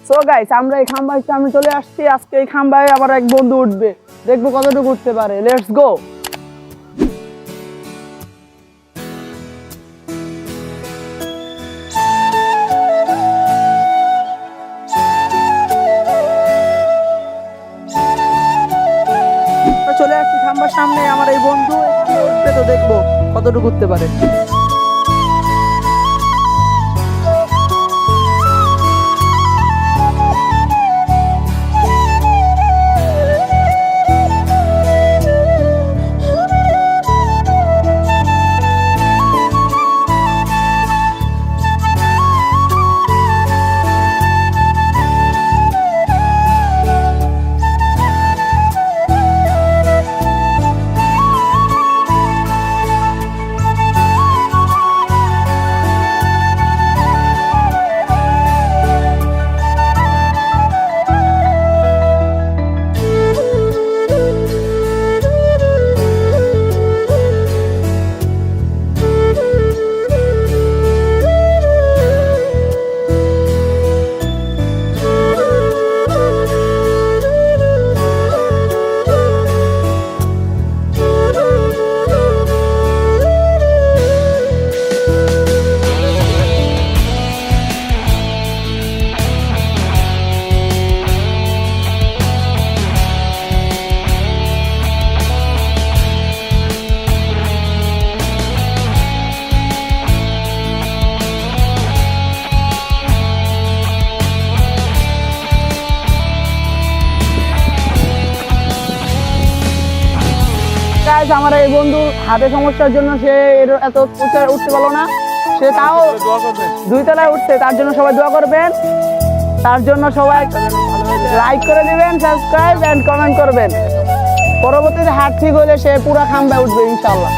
So guys আমরা এই খাম্বায় সামনে চলে আসছি। আজকে এই খাম্বায় আবার এক বন্ধু উঠবে। দেখব কতটুকু উঠতে পারে। লেটস গো চলে আসছি খাম্বার সামনে। আমার এই বন্ধু উঠবে, তো দেখব কতটুকু উঠতে পারে। গাইস আমার এই বন্ধু হাতে সমস্যার জন্য সে এর- এত উঠতে উঠতে পারল না। সে তাও দুই তলায় উঠছে তার জন্য সবাই দোয়া করবেন। তার জন্য সবাই লাইক করে দিবেন সাবস্ক্রাইব এন্ড কমেন্ট করবেন। পরবর্তীতে হাত ঠিক হলে সে পুরা খাম্বায় উঠবে ইনশাল্লাহ